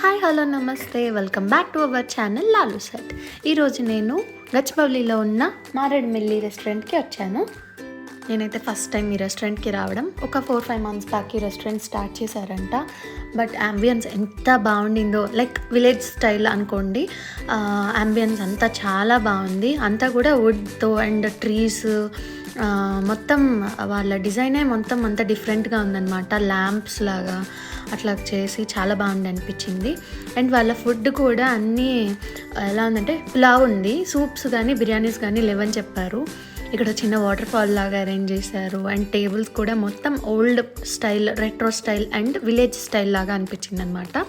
Hi hello నమస్తే. Welcome back to our channel Lalu set ఈరోజు నేను గచ్చిబౌలిలో ఉన్న మారేడుమిల్లి రెస్టారెంట్కి వచ్చాను. నేనైతే ఫస్ట్ టైం ఈ రెస్టారెంట్కి రావడం. ఒక ఫోర్ ఫైవ్ మంత్స్ బ్యాక్ ఈ రెస్టారెంట్ స్టార్ట్ చేశారంట. బట్ అంబియన్స్ ఎంత బాగుండిందో లైక్ విలేజ్ స్టైల్ అనుకోండి అంబియన్స్ అంతా చాలా బాగుంది. అంతా కూడా వుడ్తో అండ్ ట్రీస్ మొత్తం వాళ్ళ డిజైనే మొత్తం అంత డిఫరెంట్గా ఉందన్నమాట. ల్యాంప్స్ లాగా అట్లా చేసి చాలా బాగుంది అనిపించింది. అండ్ వాళ్ళ ఫుడ్ కూడా అన్నీ ఎలా ఉందంటే పులావ్ ఉంది. సూప్స్ కానీ బిర్యానీస్ కానీ లేవని చెప్పారు. ఇక్కడ చిన్న వాటర్ ఫాల్ లాగా అరేంజ్ చేశారు. అండ్ టేబుల్స్ కూడా మొత్తం old style retro style and village style లాగా అనిపించింది అనమాట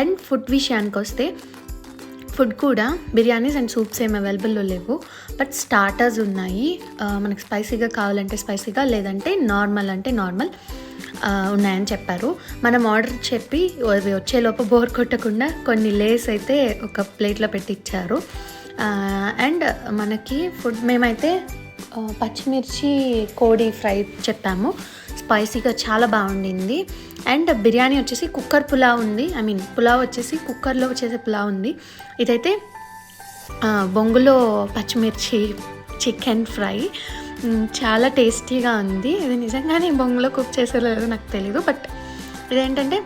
అండ్ ఫుడ్ విషయానికి వస్తే ఫుడ్ కూడా బిర్యానీస్ అండ్ సూప్స్ ఏం అవైలబుల్లో లేవు. బట్ స్టార్టర్స్ ఉన్నాయి. మనకు స్పైసీగా కావాలంటే స్పైసీగా లేదంటే నార్మల్ అంటే నార్మల్ ఉన్నాయని చెప్పారు. మనం ఆర్డర్ చెప్పి అవి వచ్చేలోపు బోర్ కొట్టకుండా కొన్ని లేస్ అయితే ఒక ప్లేట్లో పెట్టి ఇచ్చారు. అండ్ మనకి ఫుడ్ మేమైతే పచ్చిమిర్చి కోడి ఫ్రై చెప్పాము. స్పైసీగా చాలా బాగుండింది. అండ్ బిర్యానీ వచ్చేసి కుక్కర్ పులావ్ ఉంది. ఐ మీన్ పులావ్ వచ్చేసి కుక్కర్లో చేసే పులావ్ ఉంది. ఇదైతే బొంగులో పచ్చిమిర్చి చికెన్ ఫ్రై. చాలా టేస్టీగా ఉంది. ఇది నిజంగానే బొంగులో కుక్ చేసేదో లేదో నాకు తెలీదు బట్ ఇదేంటంటే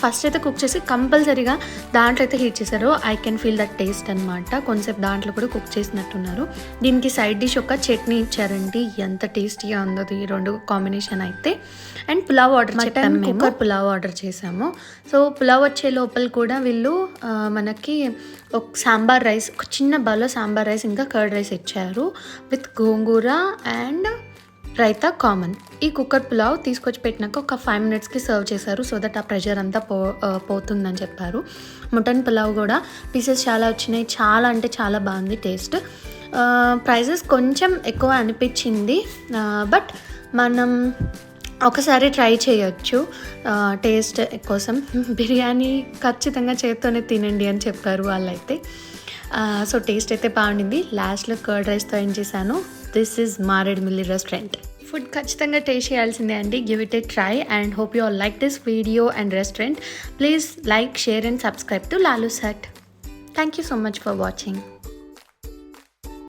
ఫస్ట్ అయితే కుక్ చేసి కంపల్సరీగా దాంట్లో అయితే హీట్ చేశారు. I can feel that taste అనమాట కొంచెంసేపు దాంట్లో కూడా కుక్ చేసినట్టున్నారు. దీనికి సైడ్ డిష్ ఒక చట్నీ ఇచ్చారండి. ఎంత టేస్టీగా ఉందో ఈ రెండు కాంబినేషన్ అయితే. అండ్ పులావ్ ఆర్డర్ చెప్పాము కుక్కర్ పులావ్ ఆర్డర్ చేసాము. సో పులావ్ వచ్చే లోపల కూడా వీళ్ళు మనకి ఒక సాంబార్ రైస్ ఒక చిన్న బౌల్లో సాంబార్ రైస్ ఇంకా కర్డ్ రైస్ ఇచ్చారు. With gongura and raita common. ఈ కుక్కర్ పులావ్ తీసుకొచ్చి పెట్టినాక ఒక ఫైవ్ మినిట్స్కి సర్వ్ చేశారు. సో దట్ ఆ ప్రెషర్ అంతా పో పోతుందని చెప్పారు. మటన్ పులావ్ కూడా పీసెస్ చాలా వచ్చినాయి. చాలా అంటే చాలా బాగుంది టేస్ట్ ప్రైజెస్ కొంచెం ఎక్కువ అనిపించింది. బట్ మనం ఒకసారి ట్రై చేయొచ్చు టేస్ట్ కోసం. బిర్యానీ ఖచ్చితంగా చేత్తోనే తినండి అని చెప్పారు వాళ్ళైతే. సో టేస్ట్ అయితే బాగుండింది. లాస్ట్లో కర్డ్ రైస్తో ఏం చేశాను? This is Maredumilli restaurant food ఖచ్చితంగా టేస్ట్ చేయాల్సిందే అండి. Give it a try and hope you all like this video and restaurant please like share and subscribe to Lalu set thank you so much for watching